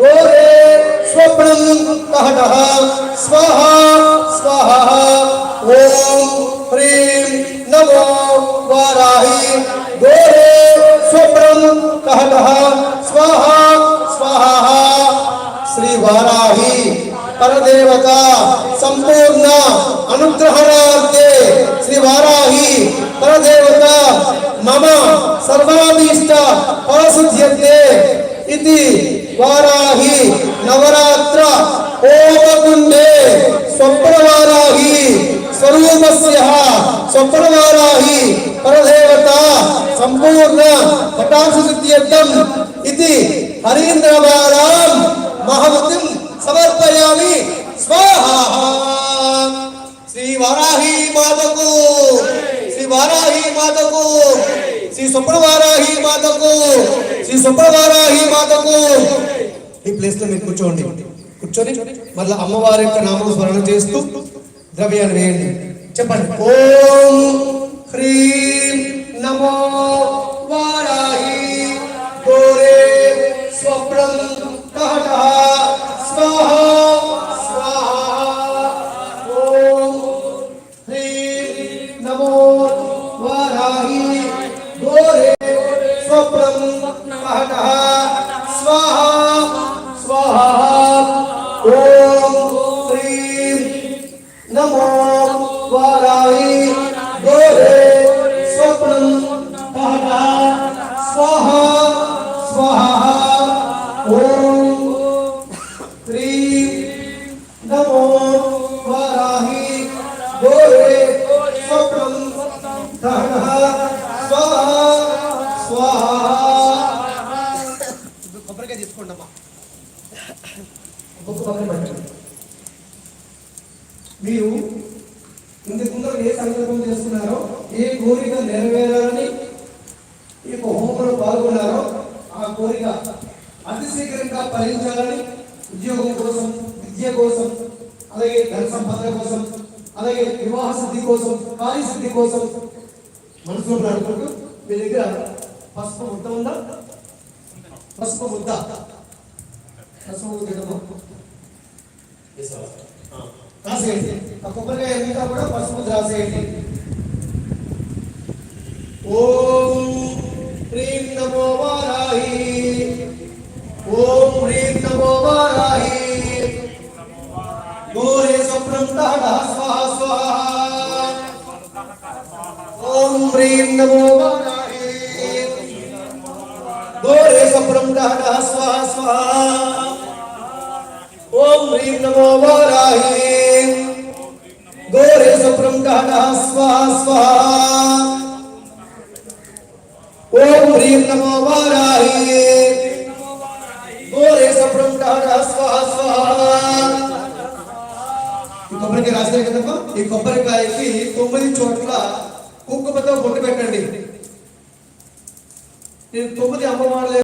गोरे स्वप्नम कहना स्वाहा स्वाहा, ओम प्रेम नमो वाराही। गोरे स्वप्नम कहना स्वाहा स्वाहा, श्री वाराही। पर देवता संपूर्ण अनुग्रह अनुग्रहणार्थे श्री वाराही। पर देवता मम सर्वाभीष्ट फलसिद्ध्यते इति వారాహి నవరాత్ర ఓమకుండే స్వప్నవారాహి స్వరూపస్య స్వప్నవారాహి పరదేవత సంపూర్ణ పటాక్షసిద్ధ్యర్థం ఇది హరీంద్రవారాం మహమతిం సమర్పయామి. స్వాహా. శ్రీ వారాహి మాతకు. శ్రీ వారాహి మాతకు. శ్రీ స్వప్నవారాహి మాతకు శ్రీ స్వప్నవారాహి మాతకు. ఈ ప్లేస్లో మీరు కూర్చోండి. కూర్చొని మళ్ళీ అమ్మవారి యొక్క నామస్మరణ చేస్తూ ద్రవ్యాన్ని వేయండి. చెప్పండి. ఓం హ్రీం నమో వారాహి గోరే స్వప్నం వారాహి గోరే స్వప్నం కహటః స్వాహ స్వాహ ఓం హ్రీం నమో వారాహి. గోరే స్వప్నం కహటః స్వాహ స్వాహ. కొబ్బరికాయ తీసుకోండి అమ్మా. ఒక్కొక్క పక్కన పెట్టండి. మీరు ఇంతకు ముందు ఏ సంకల్పం చేసుకున్నారో ఏ కోరిక నెరవేరాలని ఈ యొక్క హోమంలో పాల్గొన్నారో ఆ కోరిక అతి శీఘ్రంగా ఫలించాలని ఉద్యోగం కోసం విద్య కోసం అలాగే ధన సంపద కోసం అలాగే వివాహ సిద్ధి కోసం కార్యసిద్ధి కోసం మనసులో అనుకుంటూ మీ దగ్గర పసుపు ముద్ద ఉందా? పసుపు ముద్ద. పసుపు ముద్ద? రాసేయండి ఆ కొబ్బరికాయ మీద కూడా పసుపు రాసేయండి ఓం హ్రీం నమో వారాహి ఓం హ్రీం నమో వారాహి గోరే స్వప్నం తహట స్వాహ స్వాహ ఓం హ్రీం నమో వారాహి గోరే స్వప్నం తహట స్వాహ స్వాహ ఓం హ్రీం నమో వారాహి. గోరే స్వప్నం తహట స్వాహ స్వాహ ఓం హ్రీం నమో వారాహి. గోరే సప్రం టాట స్వాహ స్వాహ కొబ్బరికాయ రాశారు కదమ్మా? ఈ కొబ్బరికాయకి తొమ్మిది చోట్ల కుంకుమతో బొట్టు పెట్టండి. నేను తొమ్మిది అమ్మవార్ల